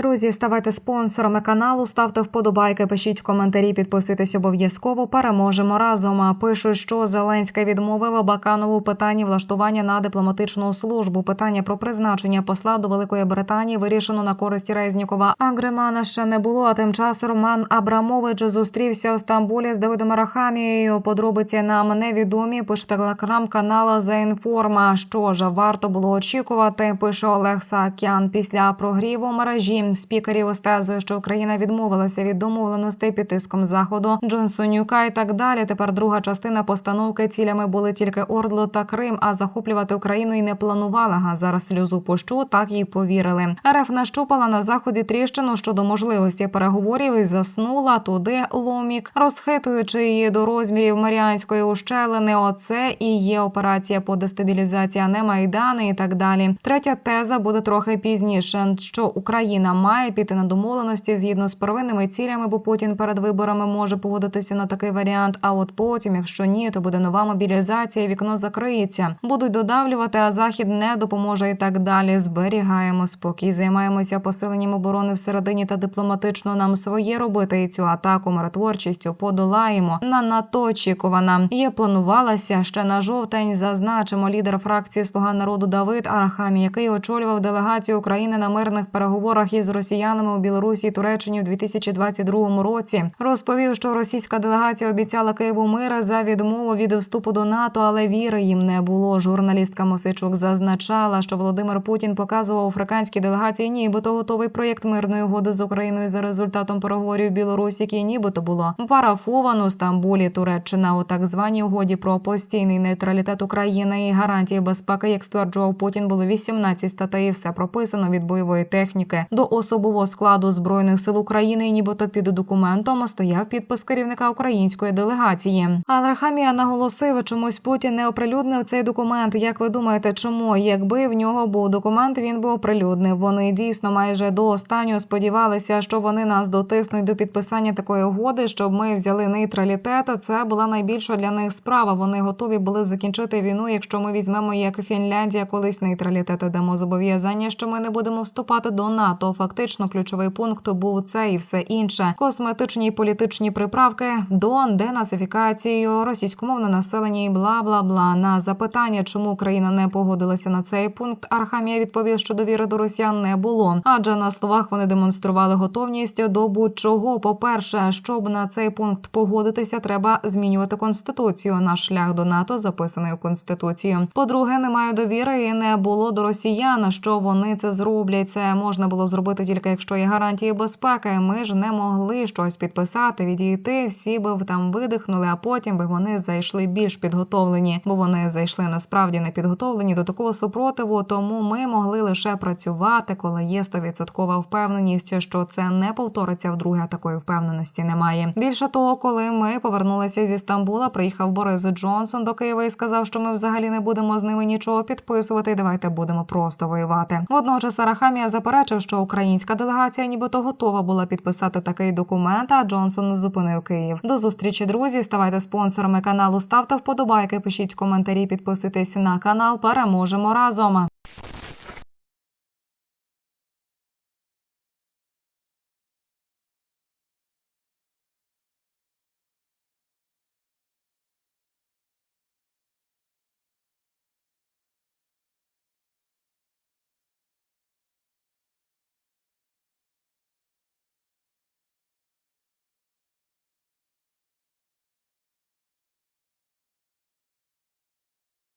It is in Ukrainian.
Друзі, ставайте спонсорами каналу, ставте вподобайки, пишіть коментарі, підписуйтесь обов'язково. Переможемо разом. А Пишуть, що Зеленський відмовив Баканову питанні влаштування на дипломатичну службу. Питання про призначення посла до Великої Британії вирішено на користь Резнікова. А Гримана ще не було. А тим часом Роман Абрамович зустрівся у Стамбулі з Давидом Арахамією. Подробиці нам невідомі. Пише телеграм-канал «За інформа». Що ж варто було очікувати? Пише Олег Саакян. Після прогріву мережі спікерів стезує, що Україна відмовилася від домовленостей під тиском заходу Джонсонюка і так далі. Тепер друга частина постановки цілями були тільки Ордло та Крим, а захоплювати Україну і не планувала. А зараз сльозу пощу, так їй повірили. РФ нащупала на заході тріщину щодо можливості переговорів і заснула туди ломік, розхитуючи її до розмірів Маріанської ущелини. Оце і є операція по дестабілізації, а не майдани і так далі. Третя теза буде трохи пізніше. Що Україна має піти на домовленості згідно з первинними цілями, бо Путін перед виборами може погодитися на такий варіант. А от потім, якщо ні, то буде нова мобілізація. Вікно закриється. Будуть додавлювати, а захід не допоможе і так далі. Зберігаємо спокій, займаємося посиленням оборони всередині та дипломатично нам своє робити. І цю атаку миротворчістю подолаємо. На НАТО очікувана є. Планувалася ще на жовтень. Зазначимо лідер фракції Слуга народу Давид Арахамі, який очолював делегацію України на мирних переговорах із росіянами у Білорусі і Туреччині в 2022 році. Розповів, що російська делегація обіцяла Києву мир за відмову від вступу до НАТО, але віри їм не було. Журналістка Мосичук зазначала, що Володимир Путін показував африканській делегації, нібито готовий проєкт мирної угоди з Україною за результатом переговорів в Білорусі, який нібито було парафовано Стамбулі. Туреччина у так званій угоді про постійний нейтралітет України і гарантії безпеки, як стверджував Путін, було 18 статей. Все прописано від бойової техніки до особового складу збройних сил України. Нібито під документом стояв підпис керівника української делегації. Але Хамія наголосив, чомусь Путін не оприлюднив цей документ. Як ви думаєте, чому? Якби в нього був документ, він би оприлюднив. Вони дійсно майже до останнього сподівалися, що вони нас дотиснуть до підписання такої угоди, щоб ми взяли нейтралітет. Це була найбільша для них справа. Вони готові були закінчити війну, якщо ми візьмемо як Фінляндія, колись нейтралітет дамо зобов'язання, що ми не будемо вступати до НАТО. Фактично, ключовий пункт був це і все інше. Косметичні і політичні приправки до денацифікацією, російськомовне населення і бла бла бла. На запитання, чому Україна не погодилася на цей пункт, Архамія відповів, що довіри до росіян не було. Адже на словах вони демонстрували готовність до будь-чого. По перше, щоб на цей пункт погодитися, треба змінювати конституцію. Наш шлях до НАТО записаний у конституцію. По-друге, немає довіри і не було до росіян, що вони це зроблять. Це можна було зробити тільки якщо є гарантії безпеки. Ми ж не могли щось підписати, відійти. Всі би там видихнули, а потім би вони зайшли більш підготовлені, бо вони зайшли насправді не підготовлені до такого супротиву. Тому ми могли лише працювати, коли є стовідсоткова впевненість, що це не повториться вдруге. Такої впевненості немає. Більше того, коли ми повернулися зі Стамбула, приїхав Борис Джонсон до Києва і сказав, що ми взагалі не будемо з ними нічого підписувати. Давайте будемо просто воювати. Водночас Арахамія заперечив, що українська делегація, нібито готова була підписати такий документ. А Джонсон зупинив Київ. До зустрічі, друзі. Ставайте спонсорами каналу. Ставте вподобайки, пишіть коментарі, підписуйтесь на канал. Переможемо разом.